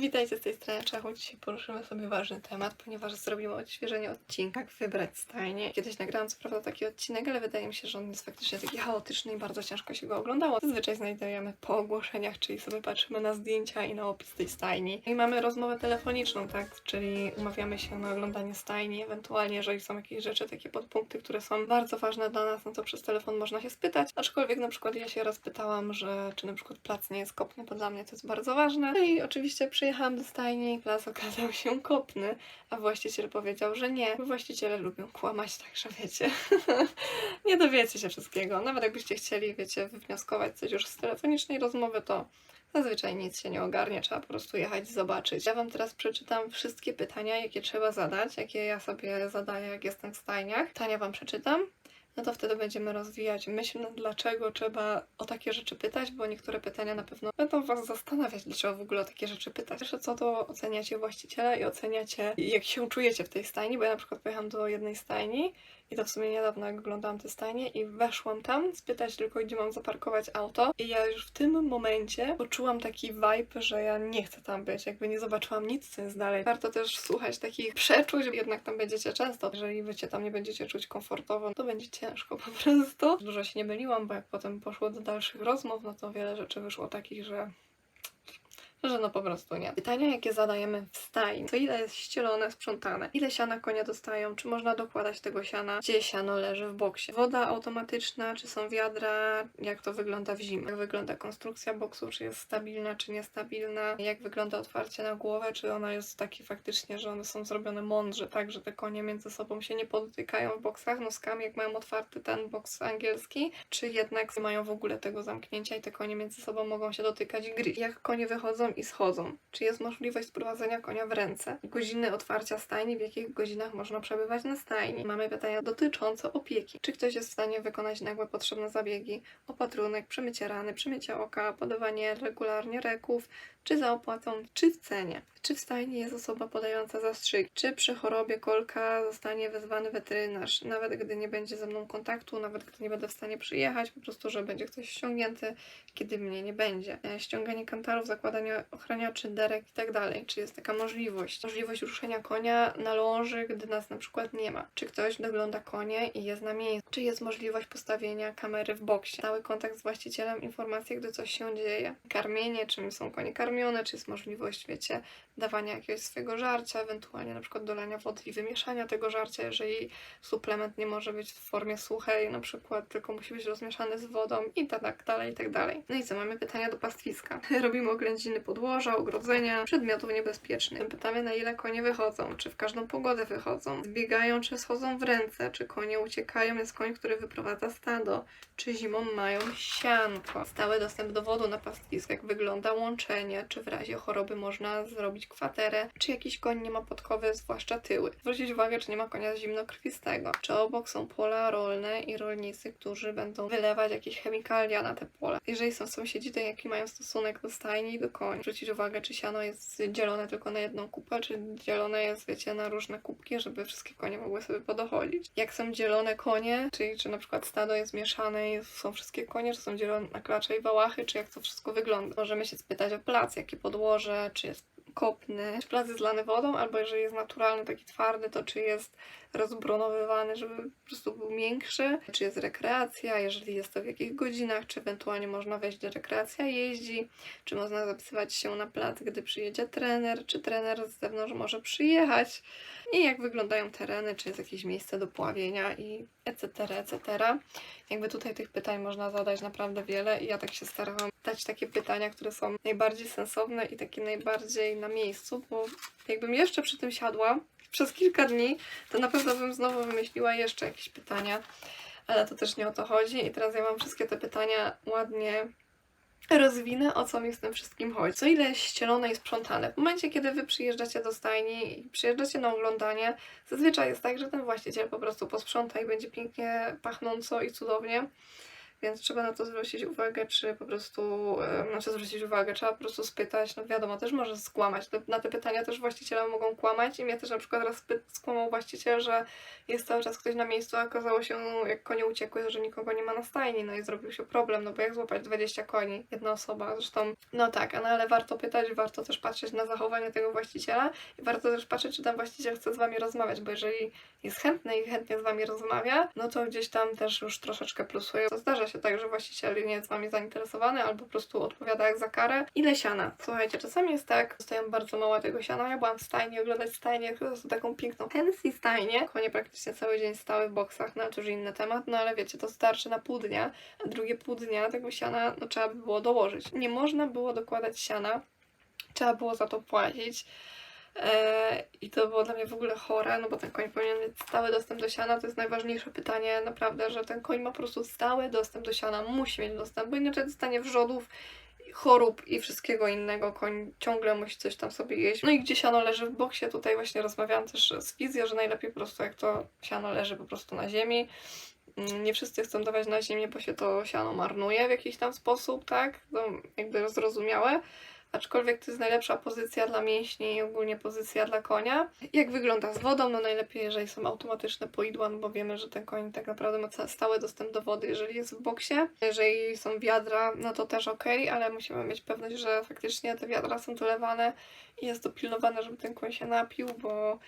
Witajcie z tej strony Czachu. Dzisiaj poruszymy sobie ważny temat, ponieważ zrobimy odświeżenie odcinka, jak wybrać stajnie. Kiedyś nagrałam co prawda taki odcinek, ale wydaje mi się, że on jest faktycznie taki chaotyczny i bardzo ciężko się go oglądało. Zazwyczaj znajdujemy po ogłoszeniach, czyli sobie patrzymy na zdjęcia i na opis tej stajni. I mamy rozmowę telefoniczną, tak? Czyli umawiamy się na oglądanie stajni, ewentualnie jeżeli są jakieś rzeczy, takie podpunkty, które są bardzo ważne dla nas, no to przez telefon można się spytać. Aczkolwiek na przykład ja się raz pytałam, że czy na przykład plac nie jest kopny, bo dla mnie to jest bardzo ważne. No i oczywiście przyjechałam do stajni plac okazał się kopny, a właściciel powiedział, że nie. Właściciele lubią kłamać, także wiecie, nie dowiecie się wszystkiego. Nawet jakbyście chcieli, wiecie, wywnioskować coś już z telefonicznej rozmowy, to zazwyczaj nic się nie ogarnie, trzeba po prostu jechać zobaczyć. Ja Wam teraz przeczytam wszystkie pytania, jakie trzeba zadać, jakie ja sobie zadaję, jak jestem w stajniach. Pytania Wam przeczytam. No to wtedy będziemy rozwijać myśl, dlaczego trzeba o takie rzeczy pytać, bo niektóre pytania na pewno będą Was zastanawiać, dlaczego w ogóle o takie rzeczy pytać. Pierwsze co to oceniacie właściciela i oceniacie, jak się czujecie w tej stajni, bo ja na przykład pojechałam do jednej stajni i to w sumie niedawno, jak oglądałam tę stajnię i weszłam tam spytać tylko, gdzie mam zaparkować auto i ja już w tym momencie poczułam taki vibe, że ja nie chcę tam być, jakby nie zobaczyłam nic, co jest dalej. Warto też słuchać takich przeczuć, jednak tam będziecie często. Jeżeli wy się tam nie będziecie czuć komfortowo, to będzie ciężko po prostu. Dużo się nie myliłam, bo jak potem poszło do dalszych rozmów, no to wiele rzeczy wyszło takich, że że no po prostu nie. Pytania, jakie zadajemy w stajni. To ile jest ścielone, sprzątane? Ile siana konie dostają? Czy można dokładać tego siana? Gdzie siano leży w boksie? Woda automatyczna, czy są wiadra? Jak to wygląda w zimę? Jak wygląda konstrukcja boksu? Czy jest stabilna, czy niestabilna? Jak wygląda otwarcie na głowę? Czy ona jest takie faktycznie, że one są zrobione mądrze, tak, że te konie między sobą się nie podotykają w boksach noskami, jak mają otwarty ten boks angielski? Czy jednak mają w ogóle tego zamknięcia i te konie między sobą mogą się dotykać i gryźć? Jak konie wychodzą i schodzą? Czy jest możliwość sprowadzenia konia w ręce? Godziny otwarcia stajni, w jakich godzinach można przebywać na stajni? Mamy pytania dotyczące opieki. Czy ktoś jest w stanie wykonać nagłe potrzebne zabiegi? Opatrunek, przemycie rany, przemycie oka, podawanie regularnie reków, czy za opłatą, czy w cenie? Czy w stajni jest osoba podająca zastrzyk? Czy przy chorobie kolka zostanie wezwany weterynarz? Nawet gdy nie będzie ze mną kontaktu, nawet gdy nie będę w stanie przyjechać, po prostu, że będzie ktoś ściągnięty, kiedy mnie nie będzie. E, Ściąganie kantarów, zakładanie ochraniaczy, derek i tak dalej. Czy jest taka możliwość? Możliwość ruszenia konia na ląży, gdy nas na przykład nie ma. Czy ktoś dogląda konie i jest na miejscu? Czy jest możliwość postawienia kamery w boksie? Stały kontakt z właścicielem, informacje, gdy coś się dzieje. Karmienie, czym są konie karmione, czy jest możliwość, wiecie, dawania jakiegoś swojego żarcia, ewentualnie na przykład dolania wody i wymieszania tego żarcia, jeżeli suplement nie może być w formie suchej, na przykład, tylko musi być rozmieszany z wodą i tak dalej, i tak dalej. No i co, mamy pytania do pastwiska. Robimy oględziny podłoża, ogrodzenia, przedmiotów niebezpiecznych. Pytamy, na ile konie wychodzą, czy w każdą pogodę wychodzą, zbiegają, czy schodzą w ręce, czy konie uciekają, jest koń, który wyprowadza stado, czy zimą mają sianko. Stały dostęp do wody na pastwisku, jak wygląda łączenie, czy w razie choroby można zrobić kwaterę, czy jakiś koń nie ma podkowy, zwłaszcza tyły. Zwrócić uwagę, czy nie ma konia zimnokrwistego, czy obok są pola rolne i rolnicy, którzy będą wylewać jakieś chemikalia na te pola. Jeżeli są sąsiedzi, to jaki mają stosunek do stajni i do koni. Zwrócić uwagę, czy siano jest dzielone tylko na jedną kupę, czy dzielone jest, wiecie, na różne kubki, żeby wszystkie konie mogły sobie podochodzić. Jak są dzielone konie, czyli czy na przykład stado jest mieszane i są wszystkie konie, czy są dzielone na klacze i wałachy, czy jak to wszystko wygląda. Możemy się spytać o plac, jakie podłoże, czy jest kopny, czy plac jest zlany wodą, albo jeżeli jest naturalny, taki twardy, to czy jest rozbronowywany, żeby po prostu był miększy, czy jest rekreacja, jeżeli jest to w jakich godzinach, czy ewentualnie można wejść do rekreacja jeździ, czy można zapisywać się na plac, gdy przyjedzie trener, czy trener z zewnątrz może przyjechać i jak wyglądają tereny, czy jest jakieś miejsce do pławienia i etc., etc. Jakby tutaj tych pytań można zadać naprawdę wiele i ja tak się starałam dać takie pytania, które są najbardziej sensowne i takie najbardziej na miejscu, bo jakbym jeszcze przy tym siadła przez kilka dni, to na pewno bym znowu wymyśliła jeszcze jakieś pytania, ale to też nie o to chodzi i teraz ja mam wszystkie te pytania ładnie rozwinę, o co mi z tym wszystkim chodzi. Co ile jest ścielone i sprzątane. W momencie, kiedy wy przyjeżdżacie do stajni i przyjeżdżacie na oglądanie, zazwyczaj jest tak, że ten właściciel po prostu posprząta i będzie pięknie pachnąco i cudownie. Więc trzeba na to zwrócić uwagę, czy po prostu, znaczy zwrócić uwagę, trzeba po prostu spytać, no wiadomo, też może skłamać, na te pytania też właściciele mogą kłamać i mnie też na przykład raz skłamał właściciel, że jest cały czas ktoś na miejscu, a okazało się, jak konie uciekły, że nikogo nie ma na stajni, no i zrobił się problem, no bo jak złapać 20 koni, jedna osoba, zresztą, no tak, no ale warto pytać, warto też patrzeć na zachowanie tego właściciela i warto też patrzeć, czy ten właściciel chce z wami rozmawiać, bo jeżeli jest chętny i chętnie z wami rozmawia, no to gdzieś tam też już troszeczkę plusuje. To zdarza się tak, że właściciel nie jest wami zainteresowany albo po prostu odpowiada jak za karę. Ile siana? Słuchajcie, czasami jest tak, dostają bardzo mało tego siana. Ja byłam w stajni oglądać stajnię, po prostu taką piękną fancy stajnię. Konie praktycznie cały dzień stały w boksach, no to już inny temat, no ale wiecie, to starczy na pół dnia, a drugie pół dnia tego siana no, trzeba by było dołożyć. Nie można było dokładać siana, trzeba było za to płacić. Eee, I to było dla mnie w ogóle chore, no bo ten koń powinien mieć stały dostęp do siana. To jest najważniejsze pytanie, naprawdę, że ten koń ma po prostu stały dostęp do siana, musi mieć dostęp, bo inaczej dostanie wrzodów, chorób i wszystkiego innego. Koń ciągle musi coś tam sobie jeść. No i gdzie siano leży w boksie, tutaj właśnie rozmawiałam też z fizjo, że najlepiej po prostu jak to siano leży po prostu na ziemi. Mm, Nie wszyscy chcą dawać na ziemię, bo się to siano marnuje w jakiś tam sposób, tak? No, jakby zrozumiałe aczkolwiek to jest najlepsza pozycja dla mięśni i ogólnie pozycja dla konia. Jak wygląda z wodą? No najlepiej, jeżeli są automatyczne poidła, no bo wiemy, że ten koń tak naprawdę ma stały dostęp do wody, jeżeli jest w boksie. Jeżeli są wiadra, no to też ok, ale musimy mieć pewność, że faktycznie te wiadra są dolewane i jest dopilnowane, żeby ten koń się napił, bo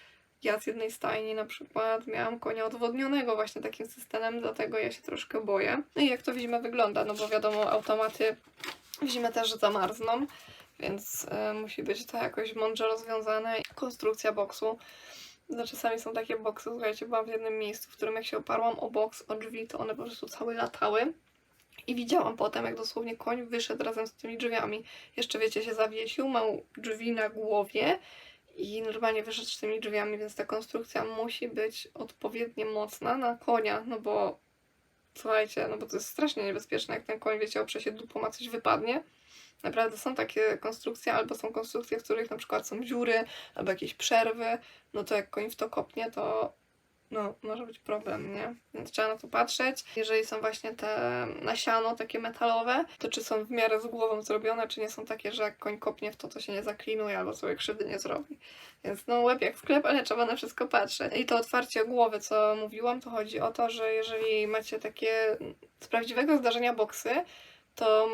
ja z jednej stajni na przykład miałam konia odwodnionego właśnie takim systemem, dlatego ja się troszkę boję. No i jak to w zimę wygląda, no bo wiadomo, automaty w zimę też zamarzną, więc e, musi być to jakoś mądrze rozwiązane. Konstrukcja boksu. No, czasami są takie boksy, słuchajcie, byłam w jednym miejscu, w którym jak się oparłam o boks, o drzwi, to one po prostu całe latały. I widziałam potem, jak dosłownie koń wyszedł razem z tymi drzwiami. Jeszcze, wiecie, się zawiesił, miał drzwi na głowie i normalnie wyszedł z tymi drzwiami, więc ta konstrukcja musi być odpowiednio mocna na konia, no bo słuchajcie, no bo to jest strasznie niebezpieczne, jak ten koń, wiecie, oprze się dupą, a coś wypadnie. Naprawdę są takie konstrukcje, albo są konstrukcje, w których na przykład są dziury, albo jakieś przerwy, no to jak koń w to kopnie, to no, może być problem, nie? Więc trzeba na to patrzeć. Jeżeli są właśnie te nasiano takie metalowe, to czy są w miarę z głową zrobione, czy nie są takie, że jak koń kopnie w to, to się nie zaklinuje albo sobie krzywdy nie zrobi. Więc no łeb jak sklep, ale trzeba na wszystko patrzeć. I to otwarcie głowy, co mówiłam, to chodzi o to, że jeżeli macie takie z prawdziwego zdarzenia boksy, to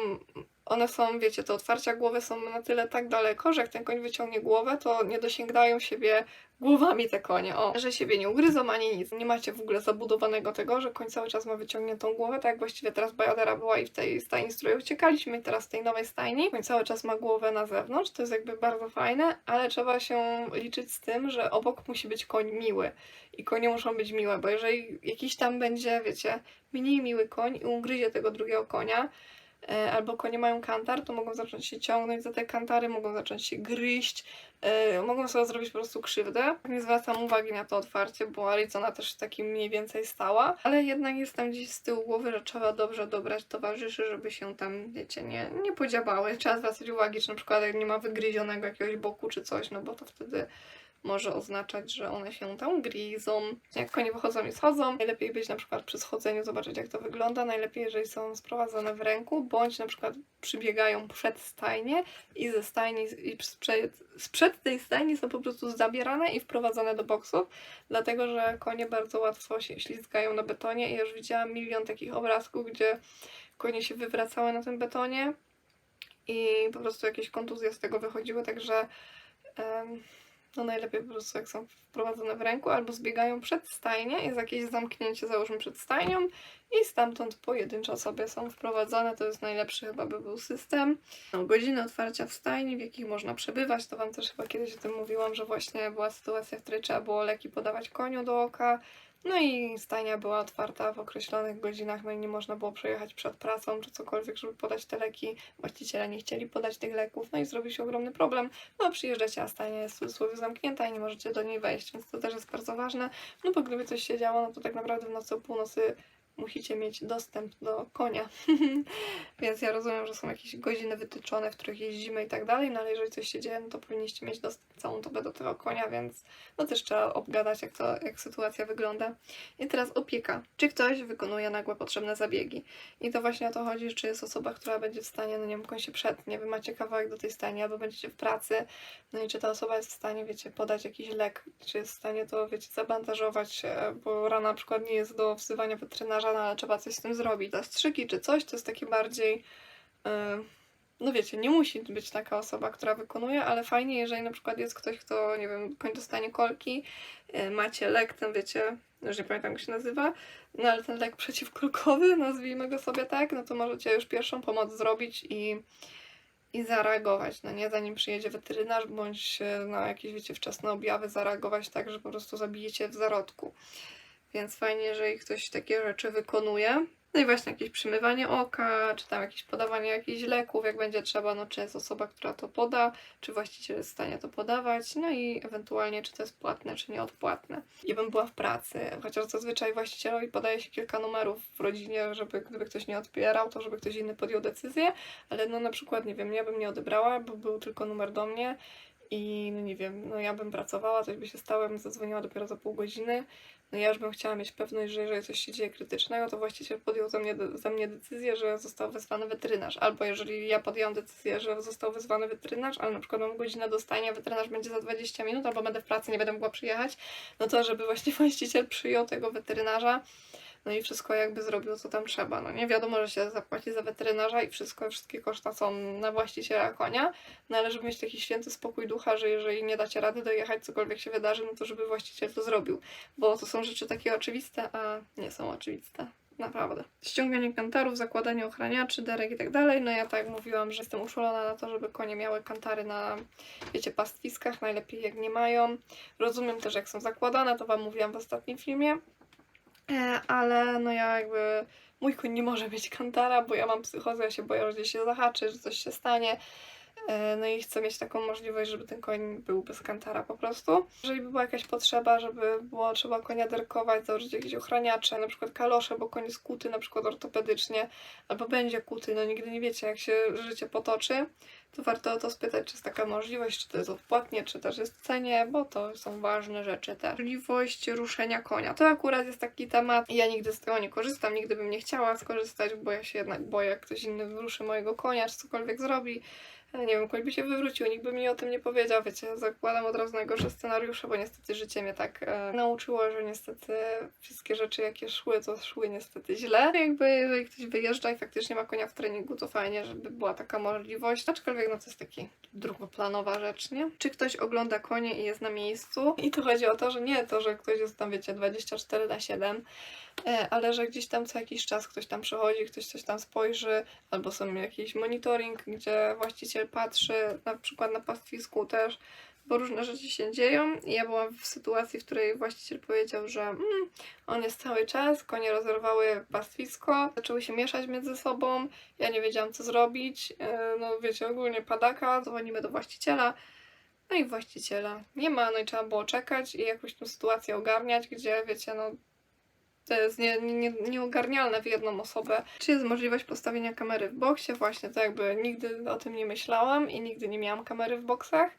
one są, wiecie, te otwarcia głowy są na tyle tak daleko, że jak ten koń wyciągnie głowę, to nie dosięgają siebie głowami te konie, o, że siebie nie ugryzą ani nic. Nie macie w ogóle zabudowanego tego, że koń cały czas ma wyciągniętą głowę, tak jak właściwie teraz Bajadera była i w tej stajni, z której uciekaliśmy i teraz w tej nowej stajni. Koń cały czas ma głowę na zewnątrz, to jest jakby bardzo fajne, ale trzeba się liczyć z tym, że obok musi być koń miły i konie muszą być miłe, bo jeżeli jakiś tam będzie, wiecie, mniej miły koń i ugryzie tego drugiego konia, albo konie mają kantar, to mogą zacząć się ciągnąć za te kantary, mogą zacząć się gryźć, e, mogą sobie zrobić po prostu krzywdę. Nie zwracam uwagi na to otwarcie, bo Arizona też taki mniej więcej stała, ale jednak jest tam gdzieś z tyłu głowy, że trzeba dobrze dobrać towarzyszy, żeby się tam, wiecie, nie, nie podziabały. Trzeba zwracać uwagi, czy na przykład jak nie ma wygryzionego jakiegoś boku czy coś, no bo to wtedy może oznaczać, że one się tam gryzą. Jak konie wychodzą i schodzą, najlepiej być na przykład przy schodzeniu, zobaczyć jak to wygląda. Najlepiej, jeżeli są sprowadzone w ręku, bądź na przykład przybiegają przed stajnię i ze stajni i sprzed, sprzed tej stajni są po prostu zabierane i wprowadzone do boksów, dlatego że konie bardzo łatwo się ślizgają na betonie i już widziałam milion takich obrazków, gdzie konie się wywracały na tym betonie i po prostu jakieś kontuzje z tego wychodziły, także em, no najlepiej po prostu jak są wprowadzone w ręku albo zbiegają przed stajnię, jest jakieś zamknięcie załóżmy przed stajnią i stamtąd pojedynczo sobie są wprowadzane, to jest najlepszy chyba by był system. No, godziny otwarcia w stajni, w jakich można przebywać, to Wam też chyba kiedyś o tym mówiłam, że właśnie była sytuacja, w której trzeba było leki podawać koniu do oka, no i stajnia była otwarta w określonych godzinach, no i nie można było przejechać przed pracą czy cokolwiek, żeby podać te leki. Właściciele nie chcieli podać tych leków, no i zrobił się ogromny problem. No przyjeżdżacie, a stajnia jest w cudzysłowie zamknięta i nie możecie do niej wejść, więc to też jest bardzo ważne. No bo gdyby coś się działo, no to tak naprawdę w nocy o północy musicie mieć dostęp do konia. Więc ja rozumiem, że są jakieś godziny wytyczone, w których jeździmy i tak dalej, no ale jeżeli coś się dzieje, no to powinniście mieć dostęp całą dobę do tego konia, więc no też trzeba obgadać, jak, to, jak sytuacja wygląda. I teraz opieka. Czy ktoś wykonuje nagłe potrzebne zabiegi? I to właśnie o to chodzi, czy jest osoba, która będzie w stanie, no nie wiem, koń się przetnie, wy macie kawałek do tej stajni, albo będziecie w pracy, no i czy ta osoba jest w stanie, wiecie, podać jakiś lek, czy jest w stanie to, wiecie, zabandażować, e, bo rana na przykład nie jest do wzywania weterynarza, no ale trzeba coś z tym zrobić. Zastrzyki czy coś, to jest takie bardziej... e, no wiecie, nie musi być taka osoba, która wykonuje, ale fajnie, jeżeli na przykład jest ktoś, kto, nie wiem, koń dostanie kolki, e, macie lek, ten wiecie, już nie pamiętam jak się nazywa, no ale ten lek przeciwkulkowy, nazwijmy go sobie tak, no to możecie już pierwszą pomoc zrobić i, i zareagować, no nie, zanim przyjedzie weterynarz, bądź e, na jakieś, wiecie, wczesne objawy zareagować tak, że po prostu zabijecie w zarodku. Więc fajnie, jeżeli ktoś takie rzeczy wykonuje. No i właśnie jakieś przymywanie oka, czy tam jakieś podawanie jakichś leków, jak będzie trzeba, no czy jest osoba, która to poda, czy właściciel jest w stanie to podawać, no i ewentualnie czy to jest płatne, czy nieodpłatne. Ja bym była w pracy, chociaż zazwyczaj właścicielowi podaje się kilka numerów w rodzinie, żeby gdyby ktoś nie odbierał, to żeby ktoś inny podjął decyzję, ale no na przykład, nie wiem, ja bym nie odebrała, bo był tylko numer do mnie i no nie wiem, no ja bym pracowała, coś by się stało, bym zadzwoniła dopiero za pół godziny, no ja już bym chciała mieć pewność, że jeżeli coś się dzieje krytycznego, to właściciel podjął za mnie, za mnie decyzję, że został wezwany weterynarz. Albo jeżeli ja podjęłam decyzję, że został wezwany weterynarz, ale na przykład mam godzinę do stania, weterynarz będzie za 20 minut, albo będę w pracy, nie będę mogła przyjechać, no to żeby właśnie właściciel przyjął tego weterynarza, no i wszystko jakby zrobił, co tam trzeba. No nie wiadomo, że się zapłaci za weterynarza i wszystko, wszystkie koszta są na właściciela konia, no ale żeby mieć taki święty spokój ducha, że jeżeli nie dacie rady dojechać, cokolwiek się wydarzy, no to żeby właściciel to zrobił. Bo to są rzeczy takie oczywiste, a nie są oczywiste. Naprawdę. Ściąganie kantarów, zakładanie ochraniaczy, derek i tak dalej. No ja tak mówiłam, że jestem uszulona na to, żeby konie miały kantary na, wiecie, pastwiskach, najlepiej jak nie mają. Rozumiem też, jak są zakładane, to Wam mówiłam w ostatnim filmie. E, ale no ja jakby mój koń nie może mieć kantara, bo ja mam psychozę, ja się boję, że się zahaczy, że coś się stanie. E, No i chcę mieć taką możliwość, żeby ten koń był bez kantara po prostu. Jeżeli by była jakaś potrzeba, żeby było trzeba konia derkować, założyć jakieś ochraniacze, na przykład kalosze, bo koń jest kuty na przykład ortopedycznie, albo będzie kuty, no nigdy nie wiecie jak się życie potoczy, to warto o to spytać, czy jest taka możliwość, czy to jest odpłatnie, czy też jest w cenie, bo to są ważne rzeczy też. Możliwość ruszenia konia. To akurat jest taki temat, ja nigdy z tego nie korzystam, nigdy bym nie chciała skorzystać, bo ja się jednak boję, jak ktoś inny wyruszy mojego konia, czy cokolwiek zrobi. Nie wiem, koń by się wywrócił, nikt by mi o tym nie powiedział, wiecie, zakładam od razu najgorsze scenariusze, bo niestety życie mnie tak e, nauczyło, że niestety wszystkie rzeczy jakie szły, to szły niestety źle. Jakby jeżeli ktoś wyjeżdża i faktycznie ma konia w treningu, to fajnie, żeby była taka możliwość, aczkolwiek no to jest taki drugoplanowa rzecz, nie? Czy ktoś ogląda konie i jest na miejscu? I tu chodzi o to, że nie to, że ktoś jest tam, wiecie, 24 na 7, E, ale że gdzieś tam co jakiś czas ktoś tam przychodzi, ktoś coś tam spojrzy, albo są jakiś monitoring, gdzie właściciel patrzy, na przykład na pastwisku też, bo różne rzeczy się dzieją. Ja byłam w sytuacji, w której właściciel powiedział, że mm, on jest cały czas, konie rozerwały pastwisko, zaczęły się mieszać między sobą, ja nie wiedziałam co zrobić, e, no wiecie, ogólnie padaka, dzwonimy do właściciela, no i właściciela nie ma, no i trzeba było czekać i jakoś tę sytuację ogarniać, gdzie wiecie, no to jest nie, nie, nieogarnialne w jedną osobę. Czy jest możliwość postawienia kamery w boksie? Właśnie, to jakby nigdy o tym nie myślałam i nigdy nie miałam kamery w boksach.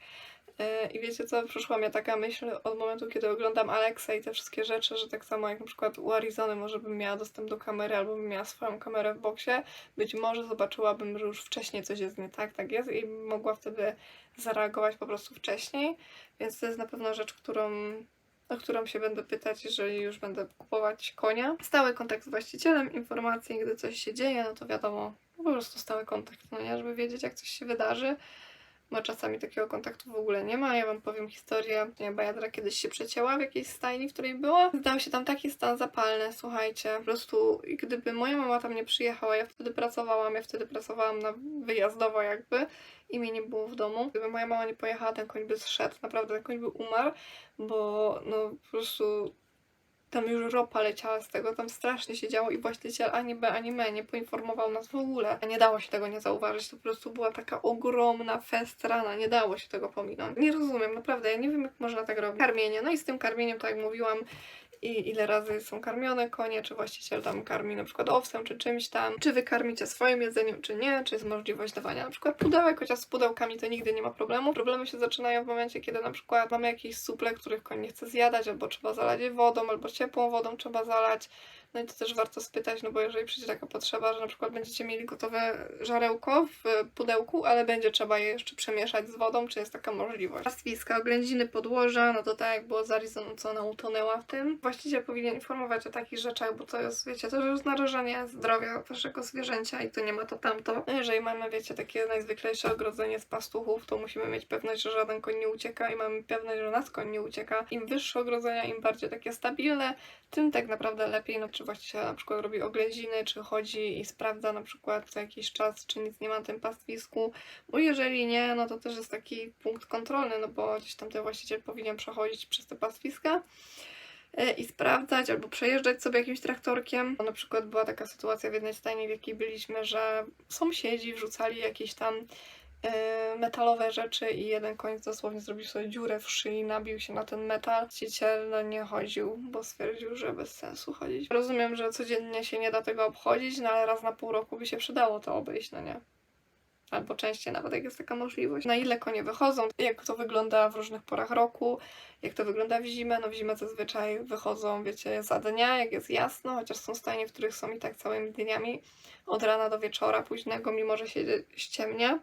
Yy, I wiecie co, przyszła mi taka myśl od momentu, kiedy oglądam Alexa i te wszystkie rzeczy, że tak samo jak na przykład u Arizony może bym miała dostęp do kamery albo bym miała swoją kamerę w boksie, być może zobaczyłabym, że już wcześniej coś jest nie tak, tak jest i mogła wtedy zareagować po prostu wcześniej, więc to jest na pewno rzecz, którą o którą się będę pytać, jeżeli już będę kupować konia. Stały kontakt z właścicielem, informacje, gdy coś się dzieje, no to wiadomo, po prostu stały kontakt, no nie, żeby wiedzieć, jak coś się wydarzy. Bo czasami takiego kontaktu w ogóle nie ma. Ja wam powiem historię. Nie, Bajadra kiedyś się przecięła w jakiejś stajni, w której była. Zdał się tam taki stan zapalny, słuchajcie. Po prostu gdyby moja mama tam nie przyjechała, ja wtedy pracowałam, ja wtedy pracowałam na wyjazdowo jakby i mnie nie było w domu. Gdyby moja mama nie pojechała, ten koń by zszedł. Naprawdę, ten koń by umarł, bo no po prostu tam już ropa leciała z tego, tam strasznie się działo i właściciel ani B, ani M nie poinformował nas w ogóle. Nie dało się tego nie zauważyć, to po prostu była taka ogromna fest rana, nie dało się tego pominąć. Nie rozumiem, naprawdę, ja nie wiem jak można tak robić. Karmienie, no i z tym karmieniem, tak jak mówiłam, i ile razy są karmione konie, czy właściciel tam karmi na przykład owsem, czy czymś tam, czy wy karmicie swoim jedzeniem, czy nie, czy jest możliwość dawania na przykład pudełek, chociaż z pudełkami to nigdy nie ma problemu. Problemy się zaczynają w momencie, kiedy na przykład mamy jakieś suple, których koń nie chce zjadać, albo trzeba zalać je wodą, albo ciepłą wodą trzeba zalać. No i to też warto spytać, no bo jeżeli przyjdzie taka potrzeba, że na przykład będziecie mieli gotowe żarełko w pudełku, ale będzie trzeba je jeszcze przemieszać z wodą, czy jest taka możliwość. Pastwiska, oględziny, podłoża, no to tak jak było z Arizoną, co ona utonęła w tym. Właściciel powinien informować o takich rzeczach, bo to jest, wiecie, to jest narażenie zdrowia waszego zwierzęcia i to nie ma to tamto. No jeżeli mamy, wiecie, takie najzwyklejsze ogrodzenie z pastuchów, to musimy mieć pewność, że żaden koń nie ucieka i mamy pewność, że nas koń nie ucieka. Im wyższe ogrodzenia, im bardziej takie stabilne, tym tak naprawdę lepiej, no czy właściciel na przykład robi oględziny, czy chodzi i sprawdza na przykład co jakiś czas, czy nic nie ma na tym pastwisku, bo jeżeli nie, no to też jest taki punkt kontrolny, no bo gdzieś tam ten właściciel powinien przechodzić przez te pastwiska e, i sprawdzać albo przejeżdżać sobie jakimś traktorkiem. Na przykład była taka sytuacja w jednej stajni, w jakiej byliśmy, że sąsiedzi wrzucali jakieś tam metalowe rzeczy i jeden koń dosłownie zrobił sobie dziurę w szyi, nabił się na ten metal. Właściciel no, nie chodził, bo stwierdził, że bez sensu chodzić. Rozumiem, że codziennie się nie da tego obchodzić, no ale raz na pół roku by się przydało to obejść, no nie? Albo częściej nawet, jak jest taka możliwość. Na ile konie wychodzą, jak to wygląda w różnych porach roku, jak to wygląda w zimę. No w zimę zazwyczaj wychodzą, wiecie, za dnia, jak jest jasno, chociaż są stajnie, w których są i tak całymi dniami, od rana do wieczora późnego, mimo że się ściemnia.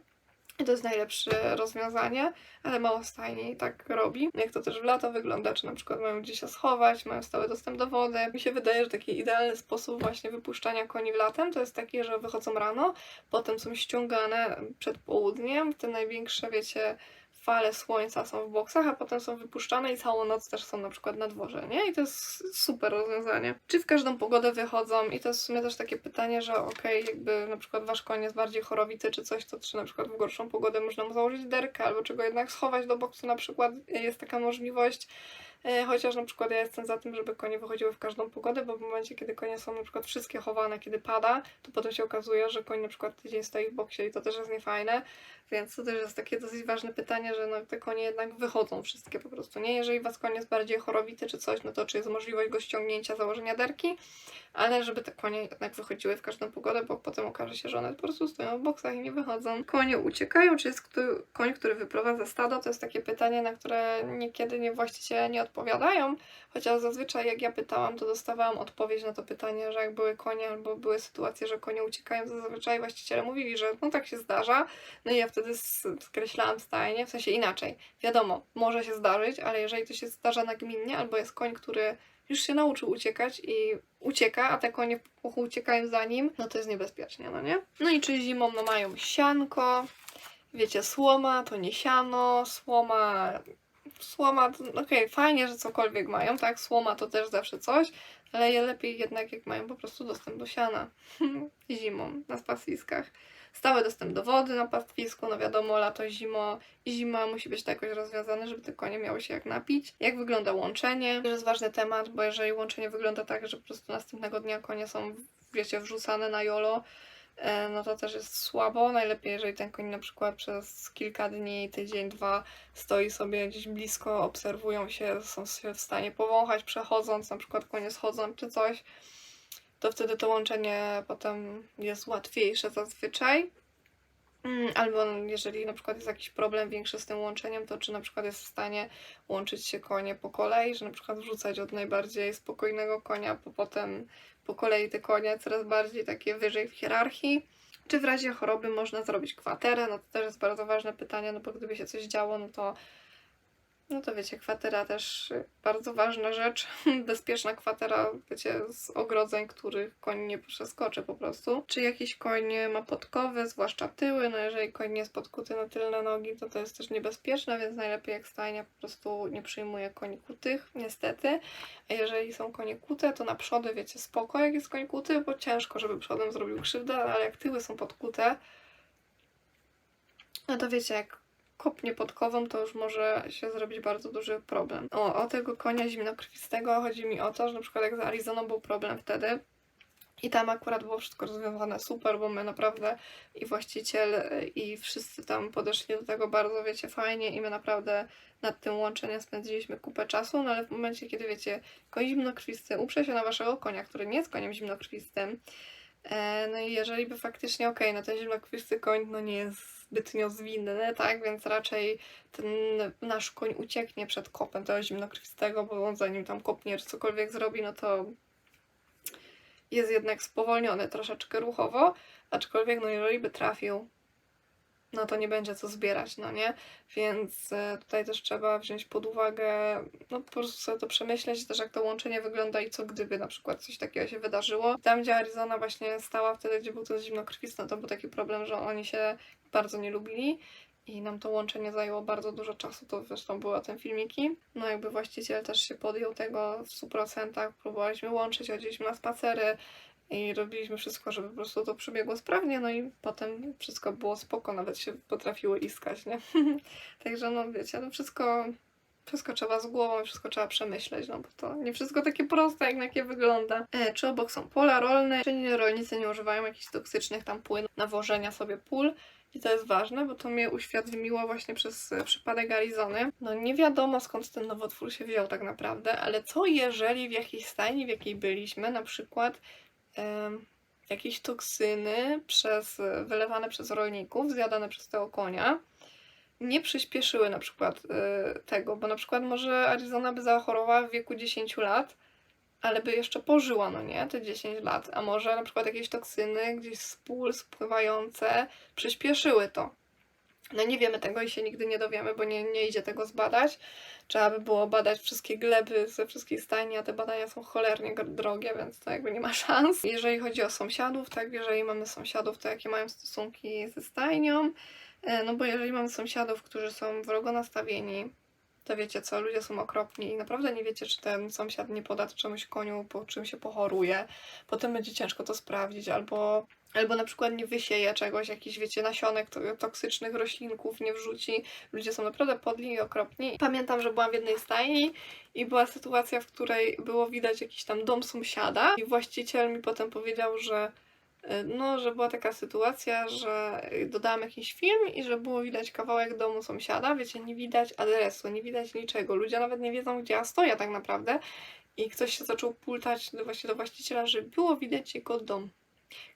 To jest najlepsze rozwiązanie, ale mało stajni tak robi. Jak to też w lato wygląda, czy na przykład mają gdzie się schować, mają stały dostęp do wody. Mi się wydaje, że taki idealny sposób właśnie wypuszczania koni w latem to jest taki, że wychodzą rano, potem są ściągane przed południem, te największe, wiecie, fale słońca są w boksach, a potem są wypuszczane i całą noc też są na przykład na dworze, nie? I to jest super rozwiązanie. Czy w każdą pogodę wychodzą? I to jest w sumie też takie pytanie, że okej, jakby na przykład wasz koń jest bardziej chorowity czy coś, to czy na przykład w gorszą pogodę można mu założyć derkę, albo czego jednak schować do boksu na przykład, jest taka możliwość. E, Chociaż na przykład ja jestem za tym, żeby konie wychodziły w każdą pogodę, bo w momencie, kiedy konie są na przykład wszystkie chowane, kiedy pada, to potem się okazuje, że koń na przykład tydzień stoi w boksie i to też jest niefajne. Więc to też jest takie dosyć ważne pytanie, że no, te konie jednak wychodzą wszystkie po prostu, nie? Jeżeli was koń jest bardziej chorowity czy coś, no to czy jest możliwość go ściągnięcia, założenia derki, ale żeby te konie jednak wychodziły w każdą pogodę, bo potem okaże się, że one po prostu stoją w boksach i nie wychodzą. Konie uciekają, czy jest koń, który wyprowadza stado? To jest takie pytanie, na które niekiedy nie właściciele nie odpowiadają, chociaż zazwyczaj jak ja pytałam, to dostawałam odpowiedź na to pytanie, że jak były konie albo były sytuacje, że konie uciekają, to zazwyczaj właściciele mówili, że no tak się zdarza, no i ja wtedy skreślałam stajnie, w sensie inaczej. Wiadomo, może się zdarzyć, ale jeżeli to się zdarza nagminnie, albo jest koń, który już się nauczył uciekać i ucieka, a te konie w puchu uciekają za nim, no to jest niebezpiecznie, no nie? No i czy zimą no mają sianko, wiecie, słoma to nie siano, słoma... Słoma, okej, fajnie, że cokolwiek mają, tak? Słoma to też zawsze coś, ale je lepiej jednak jak mają po prostu dostęp do siana zimą na pastwiskach. Stały dostęp do wody na pastwisku, no wiadomo, lato, zimo zima musi być to jakoś rozwiązane, żeby te konie miały się jak napić. Jak wygląda łączenie? To jest ważny temat, bo jeżeli łączenie wygląda tak, że po prostu następnego dnia konie są, wiecie, wrzucane na jolo, no to też jest słabo. Najlepiej, jeżeli ten koń na przykład przez kilka dni, tydzień, dwa stoi sobie gdzieś blisko, obserwują się, są się w stanie powąchać, przechodząc, na przykład konie schodzą czy coś, to wtedy to łączenie potem jest łatwiejsze zazwyczaj. Mm, Albo jeżeli na przykład jest jakiś problem większy z tym łączeniem, to czy na przykład jest w stanie łączyć się konie po kolei, że na przykład wrzucać od najbardziej spokojnego konia, po potem po kolei te konie coraz bardziej takie wyżej w hierarchii. Czy w razie choroby można zrobić kwaterę? No to też jest bardzo ważne pytanie, no bo gdyby się coś działo, no to no to wiecie, kwatera też bardzo ważna rzecz. Bezpieczna kwatera, wiecie, z ogrodzeń, których koń nie przeskoczy po prostu. Czy jakiś koń ma podkowy, zwłaszcza tyły, no jeżeli koń nie jest podkuty na tylne nogi, to to jest też niebezpieczne, więc najlepiej jak stajnia po prostu nie przyjmuje koni kutych, niestety. A jeżeli są konie kute, to na przody, wiecie, spoko jak jest koń kuty, bo ciężko, żeby przodem zrobił krzywdę, ale jak tyły są podkute, no to wiecie, jak kopnie podkową, to już może się zrobić bardzo duży problem. O, o tego konia zimnokrwistego chodzi mi o to, że na przykład jak z Arizoną był problem wtedy, I tam akurat było wszystko rozwiązane super, bo my naprawdę i właściciel, i wszyscy tam podeszli do tego bardzo, wiecie, fajnie i my naprawdę nad tym łączeniem spędziliśmy kupę czasu, no ale w momencie, kiedy wiecie, koń zimnokrwisty uprze się na waszego konia, który nie jest koniem zimnokrwistym, e, no i jeżeli by faktycznie, okej, no ten zimnokrwisty koń no nie jest zbytnio zwinny, tak, więc raczej ten nasz koń ucieknie przed kopem tego zimnokrwistego, bo on zanim tam kopnie czy cokolwiek zrobi, no to jest jednak spowolniony troszeczkę ruchowo, aczkolwiek no jeżeli by trafił, no to nie będzie co zbierać, no nie? Więc e, tutaj też trzeba wziąć pod uwagę, no po prostu sobie to przemyśleć też jak to łączenie wygląda i co gdyby na przykład coś takiego się wydarzyło. Tam gdzie Arizona właśnie stała wtedy, gdzie był ten zimnokrwisty, no to był taki problem, że oni się bardzo nie lubili i nam to łączenie zajęło bardzo dużo czasu, to zresztą były o tym filmiki. No jakby właściciel też się podjął tego w 100%, próbowaliśmy łączyć, chodziliśmy na spacery i robiliśmy wszystko, żeby po prostu to przebiegło sprawnie, no i potem wszystko było spoko, nawet się potrafiły iskać, nie? Także no wiecie, no wszystko, wszystko trzeba z głową, wszystko trzeba przemyśleć, no bo to nie wszystko takie proste, jak na jakie wygląda. E, czy obok są pola rolne, czy nie, rolnicy nie używają jakichś toksycznych tam płynów nawożenia sobie pól, i to jest ważne, bo to mnie uświadomiło właśnie przez e, przypadek Arizony. No nie wiadomo skąd ten nowotwór się wziął tak naprawdę, ale co jeżeli w jakiejś stajni, w jakiej byliśmy, na przykład jakieś toksyny przez, wylewane przez rolników, zjadane przez tego konia, nie przyspieszyły na przykład e, tego, bo na przykład może Arizona by zachorowała w wieku 10 lat, ale by jeszcze pożyła, no nie, te 10 lat, a może na przykład jakieś toksyny gdzieś z pól spływające przyspieszyły to. No nie wiemy tego i się nigdy nie dowiemy, bo nie, nie idzie tego zbadać. Trzeba by było badać wszystkie gleby ze wszystkich stajni, a te badania są cholernie drogie, więc to jakby nie ma szans. Jeżeli chodzi o sąsiadów, tak, jeżeli mamy sąsiadów, to jakie mają stosunki ze stajnią, E, no bo jeżeli mamy sąsiadów, którzy są wrogo nastawieni, to wiecie co, ludzie są okropni i naprawdę nie wiecie, czy ten sąsiad nie poda czemuś koniu, po czym się pochoruje. Potem będzie ciężko to sprawdzić, albo, albo na przykład nie wysieje czegoś, jakichś, wiecie, nasionek to- toksycznych roślinków nie wrzuci. Ludzie są naprawdę podli i okropni. Pamiętam, że byłam w jednej stajni i była sytuacja, w której było widać jakiś tam dom sąsiada i właściciel mi potem powiedział, że no, że była taka sytuacja, że y, dodałam jakiś film i że było widać kawałek domu sąsiada, wiecie, nie widać adresu, nie widać niczego. Ludzie nawet nie wiedzą, gdzie ja stoję tak naprawdę. I ktoś się zaczął pultać do, właśnie do właściciela, że było widać jego dom.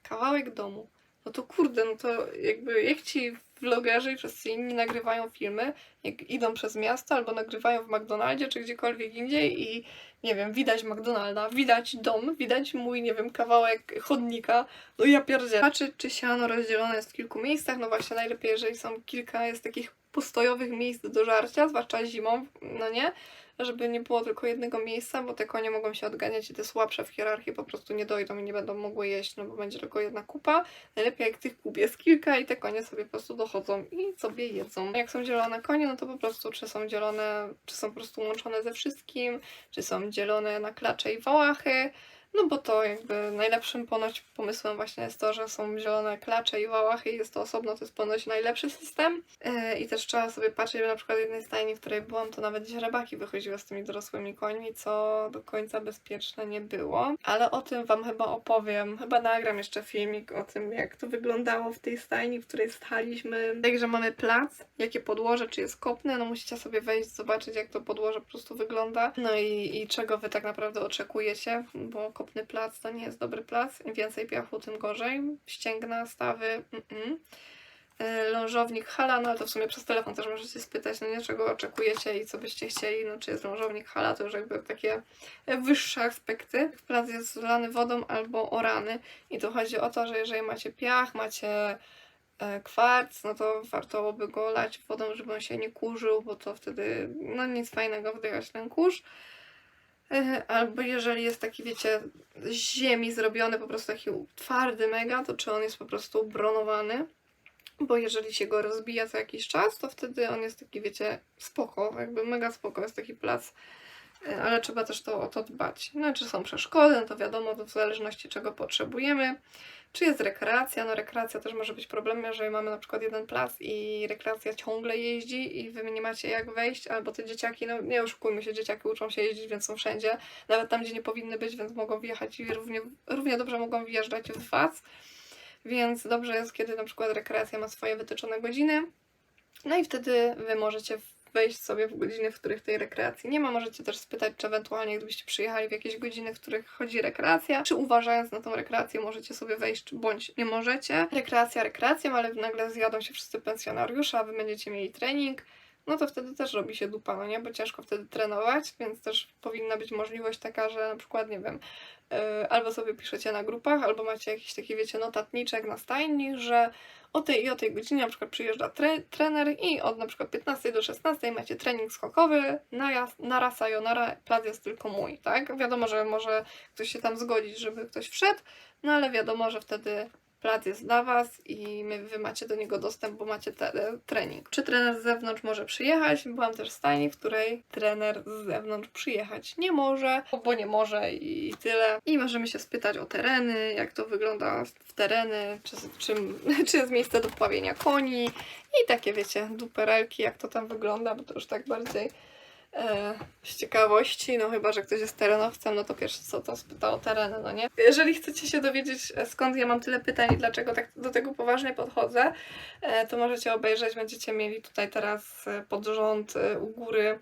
Kawałek domu. No to kurde, no to jakby jak ci vlogerzy i wszyscy inni nagrywają filmy, jak idą przez miasto albo nagrywają w McDonaldzie czy gdziekolwiek indziej i nie wiem, widać McDonalda, widać dom, widać mój, nie wiem, kawałek chodnika, no ja pierdzielę. Patrzeć, czy siano rozdzielone jest w kilku miejscach, no właśnie najlepiej, jeżeli są kilka, jest takich postojowych miejsc do żarcia, zwłaszcza zimą, no nie? Żeby nie było tylko jednego miejsca, bo te konie mogą się odganiać i te słabsze w hierarchii po prostu nie dojdą i nie będą mogły jeść, no bo będzie tylko jedna kupa. Najlepiej jak tych kup jest kilka i te konie sobie po prostu dochodzą i sobie jedzą. Jak są dzielone konie, no to po prostu czy są dzielone, czy są po prostu łączone ze wszystkim, czy są dzielone na klacze i wałachy. No bo to jakby najlepszym ponoć pomysłem właśnie jest to, że są zielone klacze i wałachy i jest to osobno, to jest ponoć najlepszy system. Yy, I też trzeba sobie patrzeć, że na przykład w jednej stajni, w której byłam, to nawet źrebaki wychodziły z tymi dorosłymi końmi, co do końca bezpieczne nie było. Ale o tym Wam chyba opowiem. Chyba nagram jeszcze filmik o tym, jak to wyglądało w tej stajni, w której staliśmy. Także mamy plac, jakie podłoże, czy jest kopne, no musicie sobie wejść, zobaczyć jak to podłoże po prostu wygląda. No i, i czego Wy tak naprawdę oczekujecie, bo kopny plac to nie jest dobry plac. Im więcej piachu, tym gorzej. Ścięgna, stawy, mm-mm. E, Lążownik hala, no ale to w sumie przez telefon też możecie spytać, no nie, czego oczekujecie i co byście chcieli, no czy jest lążownik hala, to już jakby takie wyższe aspekty. Plac jest zlany wodą albo orany i tu chodzi o to, że jeżeli macie piach, macie e, kwarc, no to warto by go lać wodą, żeby on się nie kurzył, bo to wtedy, no nic fajnego wdychać ten kurz. Albo jeżeli jest taki, wiecie, z ziemi zrobiony, po prostu taki twardy mega, to czy on jest po prostu bronowany. Bo jeżeli się go rozbija co jakiś czas, to wtedy on jest taki, wiecie, spoko, jakby mega spoko, jest taki plac ale trzeba też to, o to dbać. No, czy są przeszkody, no to wiadomo, to w zależności czego potrzebujemy. Czy jest rekreacja? No rekreacja też może być problemem, jeżeli mamy na przykład jeden plac i rekreacja ciągle jeździ i wy nie macie jak wejść, albo te dzieciaki, no nie oszukujmy się, dzieciaki uczą się jeździć, więc są wszędzie, nawet tam, gdzie nie powinny być, więc mogą wjechać i równie, równie dobrze mogą wjeżdżać w was. Więc dobrze jest, kiedy na przykład rekreacja ma swoje wytyczone godziny. No i wtedy wy możecie wejść sobie w godziny, w których tej rekreacji nie ma. Możecie też spytać, czy ewentualnie gdybyście przyjechali w jakieś godziny, w których chodzi rekreacja, czy uważając na tą rekreację możecie sobie wejść, bądź nie możecie. Rekreacja rekreacją, ale nagle zjadą się wszyscy pensjonariusze, a wy będziecie mieli trening. No to wtedy też robi się dupa, no nie? Bo ciężko wtedy trenować, więc też powinna być możliwość taka, że na przykład, nie wiem, yy, albo sobie piszecie na grupach, albo macie jakiś taki, wiecie, notatniczek na stajni, że o tej i o tej godzinie na przykład przyjeżdża tre trener i od na przykład 15 do 16 macie trening skokowy, na, na raz sayonara, plac jest tylko mój, tak? Wiadomo, że może ktoś się tam zgodzić, żeby ktoś wszedł, no ale wiadomo, że wtedy plac jest dla Was i Wy macie do niego dostęp, bo macie te, trening. Czy trener z zewnątrz może przyjechać? Byłam też w stajni, w której trener z zewnątrz przyjechać nie może, bo nie może i tyle. I możemy się spytać o tereny, jak to wygląda w tereny, czy, czy, czy jest miejsce do pławienia koni i takie, wiecie, duperelki, jak to tam wygląda, bo to już tak bardziej e, z ciekawości, no chyba, że ktoś jest terenowcem, no to pierwsze co to spyta o tereny, no nie? Jeżeli chcecie się dowiedzieć e, skąd ja mam tyle pytań i dlaczego tak do tego poważnie podchodzę, e, to możecie obejrzeć, będziecie mieli tutaj teraz e, pod rząd e, u góry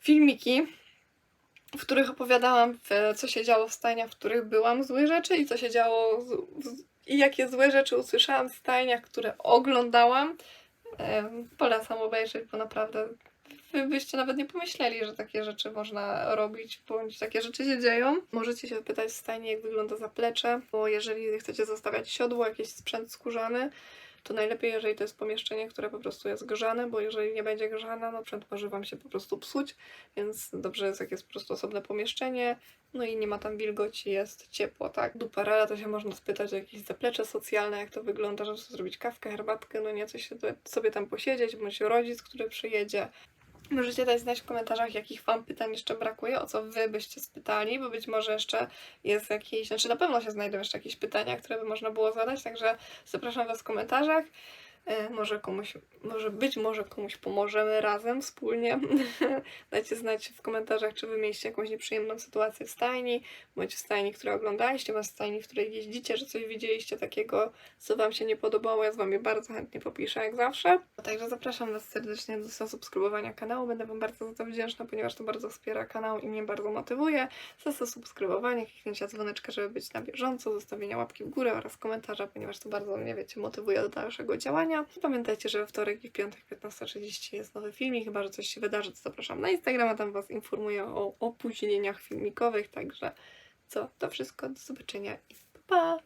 filmiki, w których opowiadałam, co się działo w stajniach, w których byłam, złe rzeczy i co się działo z, i jakie złe rzeczy usłyszałam w stajniach, które oglądałam. E, polecam obejrzeć, bo naprawdę wy byście nawet nie pomyśleli, że takie rzeczy można robić, bądź takie rzeczy się dzieją. Możecie się pytać w stajni, jak wygląda zaplecze, bo jeżeli chcecie zostawiać siodło, jakiś sprzęt skórzany, to najlepiej, jeżeli to jest pomieszczenie, które po prostu jest grzane, bo jeżeli nie będzie grzane, no sprzęt może Wam się po prostu psuć, więc dobrze jest, jak jest po prostu osobne pomieszczenie, no i nie ma tam wilgoci, jest ciepło, tak. Duperele to się można spytać o jakieś zaplecze socjalne, jak to wygląda, żeby sobie zrobić kawkę, herbatkę, no nie, coś sobie tam posiedzieć, bądź rodzic, który przyjedzie, Możecie dać znać w komentarzach, jakich Wam pytań jeszcze brakuje, o co Wy byście spytali, bo być może jeszcze jest jakieś, znaczy na pewno się znajdą jeszcze jakieś pytania, które by można było zadać, także zapraszam Was w komentarzach. E, może komuś, może być może komuś pomożemy razem, wspólnie. Dajcie znać w komentarzach, czy wy mieliście jakąś nieprzyjemną sytuację w stajni, bądź w stajni, które oglądaliście, bądź w stajni, w której jeździcie, że coś widzieliście takiego, co wam się nie podobało. Ja z wami bardzo chętnie popiszę, jak zawsze. Także zapraszam was serdecznie do zasubskrybowania kanału. Będę wam bardzo za to wdzięczna, ponieważ to bardzo wspiera kanał i mnie bardzo motywuje. Za zasubskrybowanie, kliknięcia dzwoneczka, żeby być na bieżąco, zostawienia łapki w górę oraz komentarza, ponieważ to bardzo mnie, wiecie, motywuje do dalszego działania. Pamiętajcie, że we wtorek i w piątek 15.30 jest nowy filmik, chyba że coś się wydarzy, to zapraszam na Instagrama, tam Was informuję o opóźnieniach filmikowych, także co, to wszystko, do zobaczenia i pa.